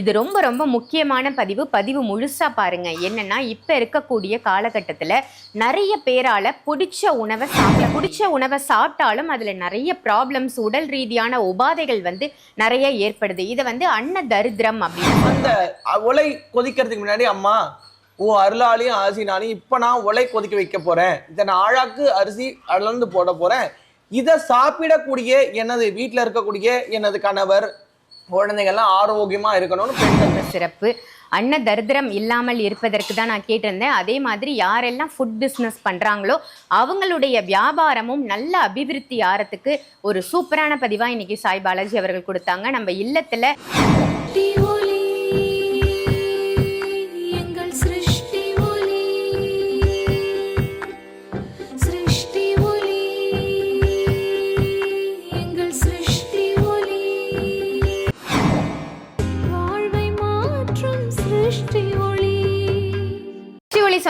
இது ரொம்ப ரொம்ப முக்கியமான பதிவு. பதிவு முழுசா பாருங்க. என்னன்னா இப்ப இருக்கக்கூடிய காலகட்டத்துல நிறைய பேரால பிடிச்ச உணவை சாப்பிட பிடிச்ச உணவை சாப்பிட்டாலும் அதுல நிறைய ப்ராப்ளம்ஸ் உடல் ரீதியான உபாதைகள் வந்து நிறைய ஏற்படுது. இதை வந்து அன்ன தரித்திரம் அப்படின்னு அந்த உலை கொதிக்கிறதுக்கு முன்னாடி அம்மா ஓ அருளாலையும் ஆசினாலையும் இப்போ நான் உலை கொதிக்க வைக்க போறேன். இதை நான் ஆழாக்கு அரிசி அளந்து போட போறேன். இதை சாப்பிடக்கூடிய எனது வீட்டில் இருக்கக்கூடிய எனது கணவர் குழந்தைகள்லாம் ஆரோக்கியமா இருக்கணும்னு பெண்கள் சிறப்பு. அன்ன தரித்திரம் இல்லாமல் இருப்பதற்கு தான் நான் கேட்டிருந்தேன். அதே மாதிரி யாரெல்லாம் ஃபுட் பிஸ்னஸ் பண்ணுறாங்களோ அவங்களுடைய வியாபாரமும் நல்ல அபிவிருத்தி ஆறதுக்கு ஒரு சூப்பரான பதிவாக இன்னைக்கு சாய் பாலாஜி அவர்கள் கொடுத்தாங்க. நம்ம இல்லத்தில்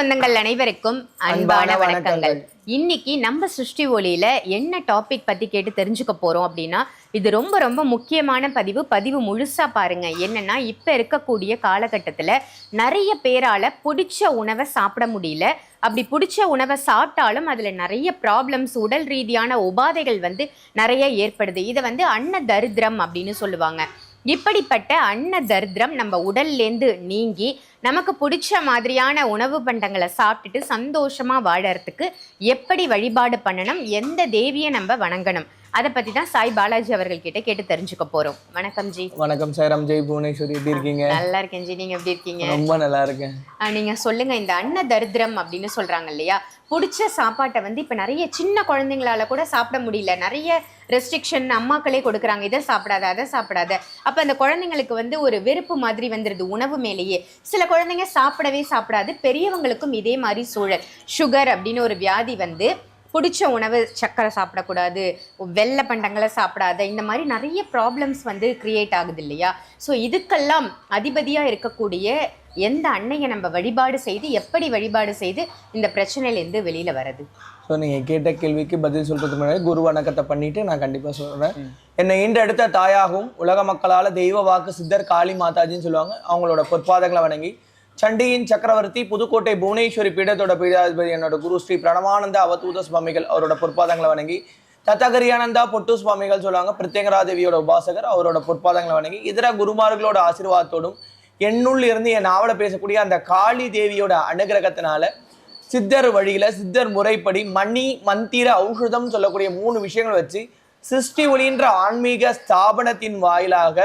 சொந்தங்கள் அனைவருக்கும் அன்பான வணக்கங்கள். இன்னைக்கு நம்ம சுஷ்டி ஒளியில என்ன டாபிக் பத்தி கேட்டு தெரிஞ்சுக்க போறோம் அப்படின்னா இது ரொம்ப ரொம்ப முக்கியமான பதிவு. பதிவு முழுசா பாருங்க. என்னன்னா இப்ப இருக்கக்கூடிய காலகட்டத்துல நிறைய பேரால பிடிச்ச உணவை சாப்பிட முடியல. அப்படி பிடிச்ச உணவை சாப்பிட்டாலும் அதுல நிறைய ப்ராப்ளம்ஸ் உடல் ரீதியான உபாதைகள் வந்து நிறைய ஏற்படுது. இதை வந்து அன்ன தரித்திரம் அப்படின்னு சொல்லுவாங்க. இப்படிப்பட்ட அன்ன தரித்திரம் நம்ம உடல்லேருந்து நீங்கி நமக்கு பிடிச்ச மாதிரியான உணவு பண்டங்களை சாப்பிட்டுட்டு சந்தோஷமாக வாழறதுக்கு எப்படி வழிபாடு பண்ணணும் எந்த தேவியை நம்ம வணங்கணும்? அதை பத்தி தான் சாய் பாலாஜி அவர்கள் கிட்ட கேட்டு தெரிஞ்சுக்க போறோம். வணக்கம் ஜி. வணக்கம் சாரம் ஜெய் புவனேஸ்வரி எப்படி இருக்கீங்க? நல்லா இருக்கேன் ஜி. நீங்க எப்படி இருக்கீங்க? ரொம்ப நல்லா இருக்கேன். ஆஹ் நீங்க சொல்லுங்க இந்த அன்ன தரித்திரம் அப்படின்னு சொல்றாங்க இல்லையா? பிடிச்ச சாப்பாட்டை வந்து இப்ப நிறைய சின்ன குழந்தைங்களால கூட சாப்பிட முடியல. நிறைய ரெஸ்ட்ரிக்ஷன் அம்மாக்களே கொடுக்குறாங்க. இதை சாப்பிடாத அதை சாப்பிடாத. அப்ப அந்த குழந்தைங்களுக்கு வந்து ஒரு வெறுப்பு மாதிரி வந்துருது உணவு மேலேயே. சில குழந்தைங்க சாப்பிடவே சாப்பிடாது பெரியவங்களுக்கும் இதே மாதிரி சூழல். சுகர் அப்படின்னு ஒரு வியாதி வந்து பிடிச்ச உணவு சர்க்கரை சாப்பிடக்கூடாது வெள்ளை பண்டங்களை சாப்பிடாத இந்த மாதிரி நிறைய ப்ராப்ளம்ஸ் வந்து கிரியேட் ஆகுது இல்லையா? ஸோ இதுக்கெல்லாம் அதிபதியாக இருக்கக்கூடிய எந்த அன்னையை நம்ம வழிபாடு செய்து எப்படி வழிபாடு செய்து இந்த பிரச்சனையிலேருந்து வெளியில் வர்றது? ஸோ நீங்கள் கேட்ட கேள்விக்கு பதில் சொல்றதுக்கு முன்னாடி குரு வணக்கத்தை பண்ணிட்டு நான் கண்டிப்பாக சொல்கிறேன் என்னை ஈண்டெடுத்த தாயாகவும் உலக மக்களால் தெய்வ வாக்கு சித்தர் காளி மாதாஜின்னு சொல்லுவாங்க. அவங்களோட பொற்பாதங்களை வணங்கி சண்டியின் சக்கரவர்த்தி புதுக்கோட்டை புவனேஸ்வரி பீடத்தோட பீடாதிபதி என்னோட குரு ஸ்ரீ பிரணவானந்த அவதூத சுவாமிகள் அவரோட பொற்பாதங்களை வணங்கி தத்தகரியானந்தா பொட்டு சுவாமிகள் சொல்லுவாங்க பிரத்யங்கரா தேவியோட உபாசகர் அவரோட பொற்பாதங்களை வணங்கி இதர குருமார்களோட ஆசீர்வாதத்தோடும் என்னுள் இருந்து என் நாவலை பேசக்கூடிய அந்த காளி தேவியோட அனுகிரகத்தினால சித்தர் வழியில சித்தர் முறைப்படி மணி மந்திர ஔஷதம் சொல்லக்கூடிய மூணு விஷயங்கள் வச்சு சிருஷ்டி ஒளின்ற ஆன்மீக ஸ்தாபனத்தின் வாயிலாக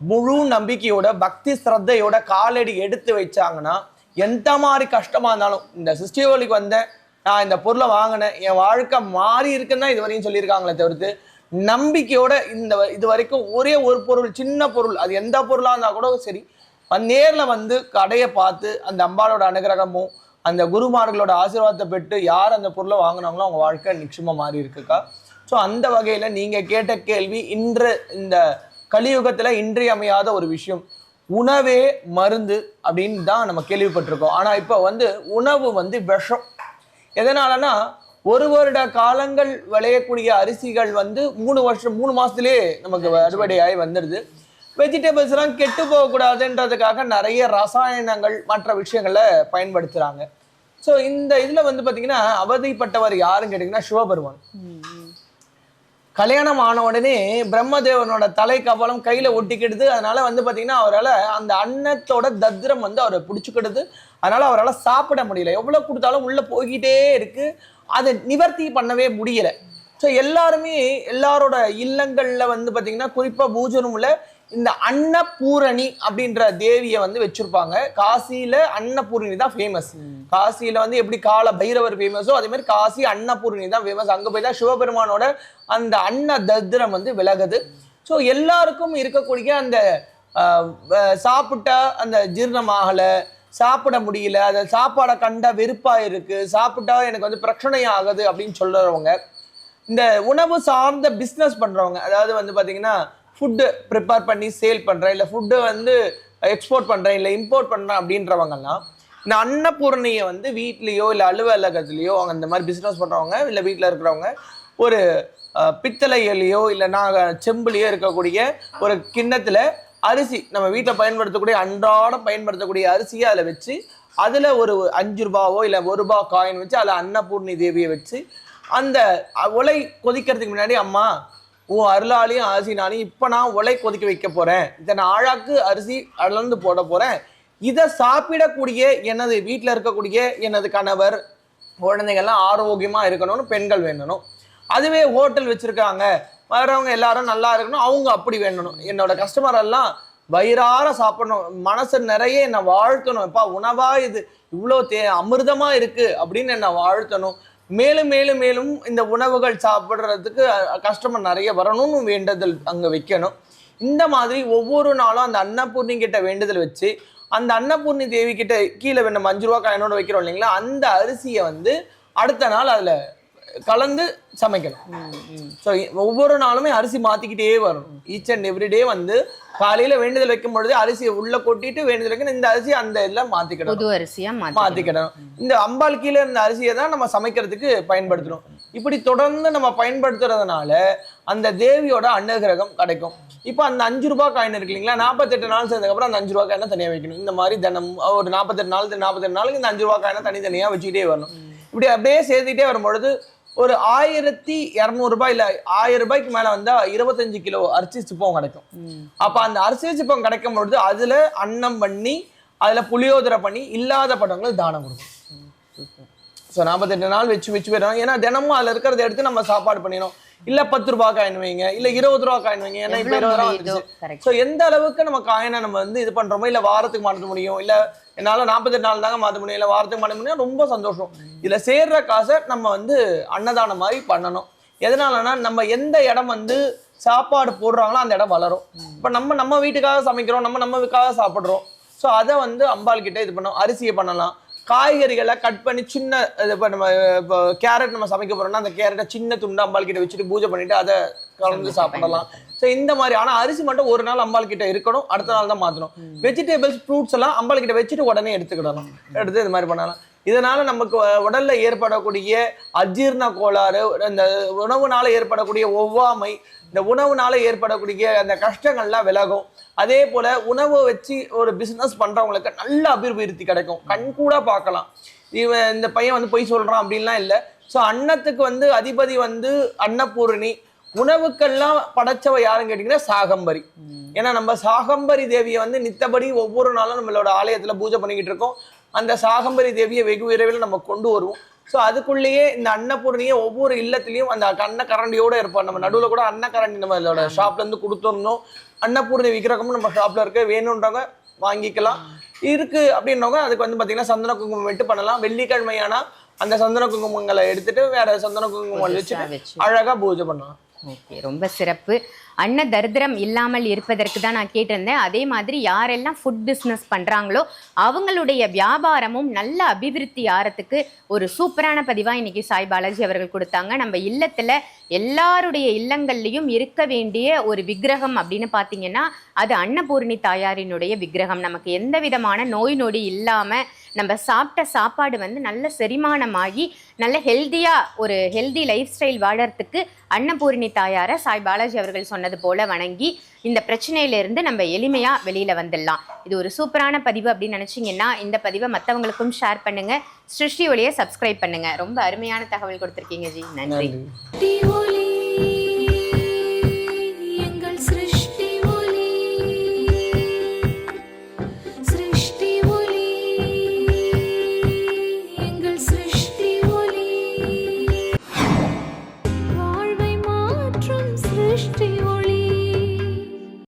முழு நம்பிக்கையோட பக்தி ஸ்ரத்தையோட காலடி எடுத்து வச்சாங்கன்னா எந்த மாதிரி கஷ்டமாக இருந்தாலும் இந்த சிஸ்டிவலிக்கு வந்தேன் நான் இந்த பொருளை வாங்கினேன் என் வாழ்க்கை மாறி இருக்குன்னு தான் இது வரையும் சொல்லியிருக்காங்களே தவிர்த்து நம்பிக்கையோட இந்த வ- இது வரைக்கும் ஒரே ஒரு பொருள் சின்ன பொருள் அது எந்த பொருளாக இருந்தால் கூட சரி நேரில் வந்து கடையை பார்த்து அந்த அம்பாளோட அனுகிரகமும் அந்த குருமார்களோட ஆசீர்வாதத்தை பெற்று யார் அந்த பொருளை வாங்கினாங்களோ அவங்க வாழ்க்கை நிச்சயமாக மாறி இருக்குக்கா? ஸோ அந்த வகையில் நீங்கள் கேட்ட கேள்வி இன்று இந்த கலியுகத்தில் இன்றியமையாத ஒரு விஷயம். உணவே மருந்து அப்படின்னு தான் நம்ம கேள்விப்பட்டிருக்கோம். ஆனால் இப்போ வந்து உணவு வந்து விஷம். எதனாலனா ஒரு வருட காலங்கள் விளையக்கூடிய அரிசிகள் வந்து மூணு வருஷம் மூணு மாதத்துலேயே நமக்கு அறுவடையாகி வந்துடுது வெஜிடபிள்ஸ்லாம் கெட்டு போகக்கூடாதுன்றதுக்காக நிறைய ரசாயனங்கள் மற்ற விஷயங்களை பயன்படுத்துகிறாங்க ஸோ இந்த இதில் வந்து பார்த்தீங்கன்னா அவதிப்பட்டவர் யாருன்னு கேட்டிங்கன்னா சிவபெருமான். கல்யாணம் ஆன உடனே பிரம்மதேவனோட தலை கவலம் கையில ஒட்டிக்கிடுது. அதனால வந்து பாத்தீங்கன்னா அவரால் அந்த அன்னத்தோட தத்ரம் வந்து அவரை பிடிச்சிக்கிடுது. அதனால அவரால் சாப்பிட முடியல. எவ்வளோ கொடுத்தாலும் உள்ள போய்கிட்டே இருக்கு. அதை நிவர்த்தி பண்ணவே முடியல. ஸோ எல்லாருமே எல்லாரோட இல்லங்களில் வந்து பாத்தீங்கன்னா குறிப்பாக பூஜனம்ல இந்த அன்னபூரணி அப்படின்ற தேவியை வந்து வச்சிருப்பாங்க. காசியில அன்னபூரணி தான் ஃபேமஸ் காசியில வந்து எப்படி கால பைரவர் ஃபேமஸோ அதே மாதிரி காசி அன்னபூரணி தான் ஃபேமஸ் அங்க போய் தான் சிவபெருமானோட அந்த அன்ன தத்திரம் வந்து விலகுது. ஸோ எல்லாருக்கும் இருக்கக்கூடிய அந்த சாப்பிட்டா அந்த ஜீரணமாகல சாப்பிட முடியல அந்த சாப்பாடை கண்டா வெறுப்பா இருக்கு சாப்பிட்டா எனக்கு வந்து பிரச்சனை ஆகுது அப்படின்னு சொல்றவங்க இந்த உணவு சார்ந்த பிஸ்னஸ் பண்றவங்க அதாவது வந்து பாத்தீங்கன்னா ஃபுட்டு ப்ரிப்பேர் பண்ணி சேல் பண்ணுறேன் இல்லை ஃபுட்டை வந்து எக்ஸ்போர்ட் பண்ணுறேன் இல்லை இம்போர்ட் பண்ணுறேன் அப்படின்றவங்கலாம் இந்த அன்னபூரணியை வந்து வீட்லேயோ இல்லை அலுவலகத்துலேயோ அவங்க இந்த மாதிரி பிஸ்னஸ் பண்ணுறவங்க இல்லை வீட்டில் இருக்கிறவங்க ஒரு பித்தளையிலையோ இல்லை நாங்கள் செம்புலையோ இருக்கக்கூடிய ஒரு கிண்ணத்தில் அரிசி நம்ம வீட்டில் பயன்படுத்தக்கூடிய அன்றாடம் பயன்படுத்தக்கூடிய அரிசியை அதில் வச்சு அதில் ஒரு அஞ்சு ரூபாவோ இல்லை ஒரு ரூபா காயின் வச்சு அதில் அன்னபூர்ணி தேவியை வச்சு அந்த உலை கொதிக்கிறதுக்கு முன்னாடி அம்மா ஓ அருளாலையும் நானும் இப்போ நான் உலை கொதிக்க வைக்க போகிறேன் இத்தனை ஆழாக்கு அரிசி அளந்து போட போகிறேன் இதை சாப்பிடக்கூடிய எனது வீட்டில் இருக்கக்கூடிய எனது கணவர் குழந்தைங்கள்லாம் ஆரோக்கியமாக இருக்கணும்னு பெண்கள் வேண்டணும். அதுவே ஹோட்டல் வச்சுருக்காங்க. வரவங்க எல்லாரும் நல்லா இருக்கணும். அவங்க அப்படி வேண்டணும். என்னோட கஸ்டமர் எல்லாம் வயிறார சாப்பிடணும். மனசு நிறைய என்னை வாழ்த்தணும். எப்பா உணவாக இது? இவ்வளோ தே அமிர்தமாக இருக்குது அப்படின்னு என்னை வாழ்த்தணும். மேலும் மேலும் மேலும் இந்த உணவுகள் சாப்பிட்றதுக்கு கஸ்டமர் நிறைய வரணும்னு வேண்டுதல் அங்கே வைக்கணும். இந்த மாதிரி ஒவ்வொரு நாளும் அந்த அன்னபூர்ணி கிட்ட வேண்டுதல் வச்சு அந்த அன்னபூர்ணி தேவி கிட்ட கீழே வேணும் அஞ்சு ரூபா காயினோட வைக்கிறோம் இல்லைங்களா? அந்த அரிசியை வந்து அடுத்த நாள் அதில் கலந்து சமைக்கணும். ஸோ ஒவ்வொரு நாளுமே அரிசி மாற்றிக்கிட்டே வரணும். ஈச் அண்ட் எவ்ரி டே வந்து காலையில் வேண்டுதல் வைக்கும் பொழுது அரிசியை உள்ள கொட்டிட்டு வேண்டுதல் வைக்கணும். இந்த அரிசி அந்த இதில் மாற்றிக்கிடணும் புது அரிசியா மாத்தி மாத்திக்கிடணும். இந்த அம்பாள் கீழே இருந்த அரிசியை தான் நம்ம சமைக்கிறதுக்கு பயன்படுத்தணும் இப்படி தொடர்ந்து நம்ம பயன்படுத்துறதுனால அந்த தேவியோட அனுகிரகம் கிடைக்கும். இப்போ அந்த அஞ்சு ரூபாய் காயின் இருக்கு இல்லைங்களா? நாற்பத்தெட்டு நாள் சேர்ந்ததுக்கப்புறம் அந்த அஞ்சு ரூபாய் காயினை தனியாக வைக்கணும். இந்த மாதிரி தினம் ஒரு நாற்பத்தெட்டு நாள் நாற்பத்தெட்டு நாளுக்கு இந்த அஞ்சு ரூபாய் காயினை தனித்தனியாக வச்சுக்கிட்டே வரணும். இப்படி அப்படியே சேர்த்துக்கிட்டே வரும்பொழுது ஒரு ஆயிரத்தி இரநூறுபா இல்லை ஆயிரம் ரூபாய்க்கு மேலே வந்தால் இருபத்தஞ்சு கிலோ அரிசி சிப்பம் கிடைக்கும். அப்போ அந்த அரிசி சிப்பம் கிடைக்கும் பொழுது அதில் அன்னம் பண்ணி அதில் புளியோதரை பண்ணி இல்லாத படங்களுக்கு தானம் கொடுக்கும். ஸோ நாற்பத்தெட்டு நாள் வச்சு வச்சு போயிடும் ஏன்னா தினமும் அதில் இருக்கிறத எடுத்து நம்ம சாப்பாடு பண்ணிடணும். இல்லை பத்து ரூபா காயின் வைங்க. இல்லை இருபது ரூபா காயின் வைங்க. ஏன்னா இப்போ இருபது ரூபா வந்துருச்சு. ஸோ எந்த அளவுக்கு நம்ம காயினை நம்ம வந்து இது பண்றோமோ இல்லை வாரத்துக்கு மாற்ற முடியும் இல்லை என்னால் நாற்பத்தெட்டு நாள் தாங்க மாற்ற முடியும் இல்லை வாரத்துக்கு மாற்ற முடியும் ரொம்ப சந்தோஷம். இதில் சேர்ற காசை நம்ம வந்து அன்னதானம் மாதிரி பண்ணணும். எதனாலனா நம்ம எந்த இடம் வந்து சாப்பாடு போடுறாங்களோ அந்த இடம் வளரும். இப்போ நம்ம நம்ம வீட்டுக்காக சமைக்கிறோம் நம்ம நம்ம வீட்டுக்காக சாப்பிட்றோம். ஸோ அதை வந்து அம்பாள் கிட்ட இது பண்ணோம் அரிசியை பண்ணலாம். காய்கறிகளை கட் பண்ணி சின்ன இது இப்போ நம்ம இப்போ கேரட் நம்ம சமைக்க போறோம்னா அந்த கேரட்டை சின்ன துண்டு அம்பாள் கிட்ட வச்சுட்டு பூஜை பண்ணிட்டு அதை கலந்து சாப்பிடலாம். ஸோ இந்த மாதிரி ஆனா அரிசி மட்டும் ஒரு நாள் அம்பாள் கிட்ட இருக்கணும் அடுத்த நாள் தான் மாத்தணும். வெஜிடபிள்ஸ் ஃப்ரூட்ஸ் எல்லாம் அம்பாள் கிட்ட வச்சுட்டு உடனே எடுத்துக்கிடலாம் எடுத்து இது மாதிரி பண்ணலாம். இதனால நமக்கு உடல்ல ஏற்படக்கூடிய அஜீரண கோளாறு இந்த உணவுனால ஏற்படக்கூடிய ஒவ்வாமை இந்த உணவுனால ஏற்படக்கூடிய அந்த கஷ்டங்கள்லாம் விலகும். அதே போல உணவை வச்சு ஒரு பிசினஸ் பண்றவங்களுக்கு நல்ல அபிவிருத்தி கிடைக்கும். கண்கூட பார்க்கலாம். இவன் இந்த பையன் வந்து பொய் சொல்றான் அப்படின்லாம் இல்லை. ஸோ அன்னத்துக்கு வந்து அதிபதி வந்து அன்னபூரணி. உணவுக்கெல்லாம் படைச்சவ யாருன்னு கேட்டிங்கன்னா சாகம்பரி. ஏன்னா நம்ம சாகம்பரி தேவியை வந்து நித்தபடி ஒவ்வொரு நாளும் நம்மளோட ஆலயத்துல பூஜை பண்ணிக்கிட்டு இருக்கோம். அந்த சாகம்பரி தேவியை வெகு விரைவில் நம்ம கொண்டு வருவோம். ஸோ அதுக்குள்ளேயே இந்த அன்னபூரணியை ஒவ்வொரு இல்லத்துலேயும் அந்த அன்னக்கரண்டியோட இருப்போம். நம்ம நடுவில் கூட அன்னக்கரண்டி நம்மளோட ஷாப்ல இருந்து கொடுத்துருந்தோம் அன்னபூரணி விக்கிரகமும் நம்ம ஷாப்ல இருக்கு வேணுன்றவங்க வாங்கிக்கலாம். இருக்கு அப்படின்றவங்க அதுக்கு வந்து பார்த்தீங்கன்னா சந்தன குங்குமம் விட்டு பண்ணலாம். வெள்ளிக்கிழமையானா அந்த சந்தன குங்குமங்களை எடுத்துட்டு வேற சந்தன குங்குமம் வச்சுட்டு வச்சு. அழகா பூஜை பண்ணலாம். ஓகே ரொம்ப சிறப்பு. அன்ன தரித்திரம் இல்லாமல் இருப்பதற்கு தான் நான் கேட்டிருந்தேன். அதே மாதிரி யாரெல்லாம் ஃபுட் பிஸ்னஸ் பண்ணுறாங்களோ அவங்களுடைய வியாபாரமும் நல்ல அபிவிருத்தி ஆறத்துக்கு ஒரு சூப்பரான பதிவாக இன்றைக்கி சாய் பாலாஜி அவர்கள் கொடுத்தாங்க. நம்ம இல்லத்தில் எல்லாருடைய இல்லங்கள்லையும் இருக்க வேண்டிய ஒரு விக்கிரகம் அப்படின்னு பார்த்தீங்கன்னா அது அன்னபூர்ணி தாயாரினுடைய விக்கிரகம். நமக்கு எந்த விதமான நோய் நொடி இல்லாமல் நம்ம சாப்பிட்ட சாப்பாடு வந்து நல்ல செரிமானமாகி நல்ல ஹெல்த்தியாக ஒரு ஹெல்தி லைஃப் ஸ்டைல் வாழறதுக்கு அன்னபூரணி தாயாரை சாய் பாலாஜி அவர்கள் சொன்னது போல வணங்கி இந்த பிரச்சனையிலிருந்து நம்ம எளிமையாக வெளியில் வந்துடலாம். இது ஒரு சூப்பரான பதிவு அப்படின்னு நினச்சிங்கன்னா இந்த பதிவை மற்றவங்களுக்கும் ஷேர் பண்ணுங்க. சிருஷ்டி ஒளியை சப்ஸ்கிரைப் பண்ணுங்க. ரொம்ப அருமையான தகவல் கொடுத்துருக்கீங்க ஜி. நன்றி.